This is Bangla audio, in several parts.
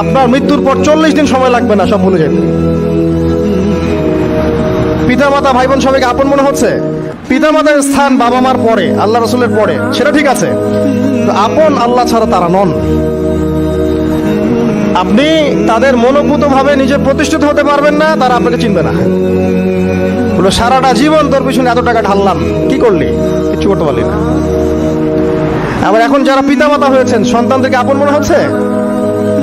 আপনার মৃত্যুর পর চল্লিশ দিন সময় লাগবে না, সব ভুলে যেতে পিতা মাতা ভাই বোন সবাইকে আপন মনে হচ্ছে? পিতা মাতার স্থান বাবা মার পরে, আল্লাহ রসুলের পরে, সেটা ঠিক আছে। আপন আল্লাহ ছাড়া তারা নন। আপনি তাদের মনোভূত ভাবে নিজে প্রতিষ্ঠিত হতে পারবেন না, তারা আপনাকে চিনবে না। বলে সারাটা জীবন তোর পিছনে এত টাকা ঢাললাম, কি করলি? কিছু করতে পারলি না। আবার এখন যারা পিতামাতা হয়েছেন সন্তান থেকে আপন মনে হচ্ছে?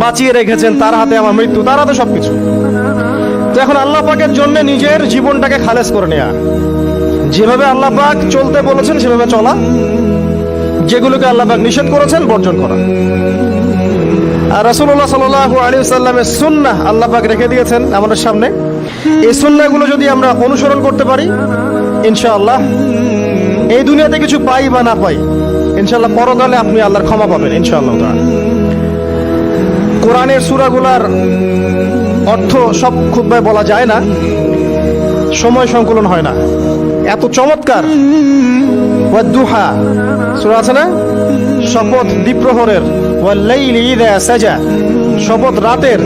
বাঁচিয়ে রেখেছেন, তার হাতে আমার মৃত্যু, তার হাতে সবকিছু। তো এখন আল্লাহ পাকের জন্য নিজের জীবনটাকে খালেজ করে নেয়া। যেভাবে আল্লাহ পাক চলতে বলেছেন, সেভাবে চলা। যেগুলোকে আল্লাহ পাক নিষেধ করেছেন, বর্জন করা। আর রাসূলুল্লাহ সাল্লাল্লাহু আলাইহি সাল্লামের সুন্নাহ আল্লাহ পাক রেখে দিয়েছেন আমাদের সামনে। এই সুন্নাহগুলো যদি আমরা অনুসরণ করতে পারি, ইনশাআল্লাহ, এই দুনিয়াতে কিছু পাই বা না পাই, ইনশাআল্লাহ পরকালে আপনি আল্লাহর ক্ষমা পাবেন, ইনশাআল্লাহ কোরআনের সূরাগুলার অর্থ সব খুব বলা যায় না, সময় সংকলন হয় না। এত চমৎকার। ওয়াদ্দুহা, সূরা আছে না? শপথ দ্বীপ্রহরের সাজা, শপথ রাতের,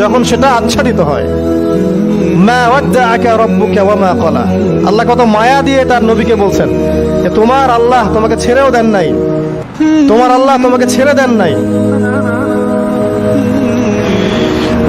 যখন সেটা আচ্ছাদিত হয়। আল্লাহ কত মায়া দিয়ে তার নবীকে বলছেন যে, তোমার আল্লাহ তোমাকে ছেড়েও দেন নাই। তোমার আল্লাহ তোমাকে ছেড়ে দেন নাই।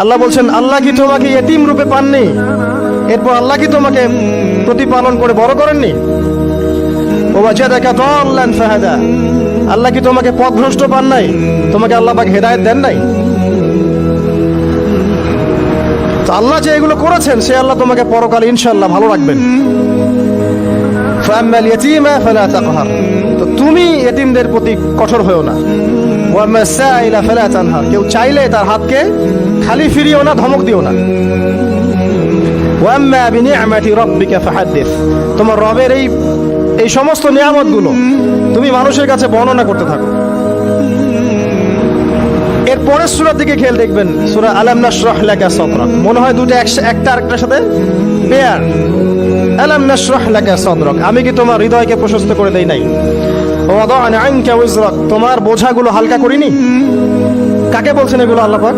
আল্লাহ বলছেন, আল্লাহ কি তোমাকে ইয়েতিম রূপে পাননি? এরপর আল্লাহ কি তোমাকে প্রতিপালন করে বড় করেননি? ও বাচ্চা দেখা দল্লান ফাহাদা। আল্লাহ কি তোমাকে পথভ্রষ্ট পান নাই? তোমাকে আল্লাহ পাক হেদায়ত দেন নাই? আল্লাহ যে এগুলো করেছেন, সে আল্লাহ তোমাকে পরকালে ইনশাল্লাহ ভালো রাখবেন। ইয়াতীমা ফালা তাকহার। তুমি এতিমদের প্রতি কঠোর হয়েও না। কেউ চাইলে তার হাতকে খালি ফিরিও না, ধমক দিও না। তোমার রবের এই এই সমস্ত নিয়ামতগুলো তুমি মানুষের কাছে বর্ণনা করতে থাকো। এর পরের সূরার দিকে খেয়াল দেখবেন, সূরা আলাম নাশরাহ লাকা সাদরাক। মনে হয় দুটো একটা আরেকটার সাথে পেয়ার। আলাম নাশরাহ লাকা আমি কি তোমার হৃদয়কে প্রশস্ত করে দেই নাই? ওয়াদানা আনকা উজরাক। তোমার বোঝাগুলো হালকা করিনি? কাকে বলছেন এগুলো আল্লাহ পাক?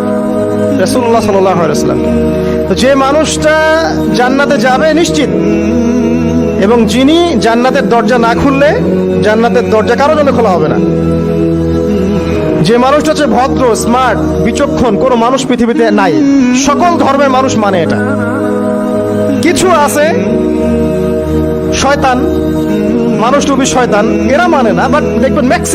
রাসূলুল্লাহ সাল্লাল্লাহু আলাইহি ওয়াসাল্লাম। যে মানুষটা জান্নাতে যাবে নিশ্চিত। এবং যিনি জান্নাতের দরজা না খুললে জান্নাতের দরজা কারও জন্য খোলা হবে না। যে মানুষটা হচ্ছে ভদ্র, স্মার্ট, বিচক্ষণ, কোনো মানুষ পৃথিবীতে নাই। সকল ধর্মের মানুষ মানে এটা। কিছু আছে শয়তান মানুষ টুবি শয়তান এরা মানে না বাট দেখবেন ম্যাক্সিমাম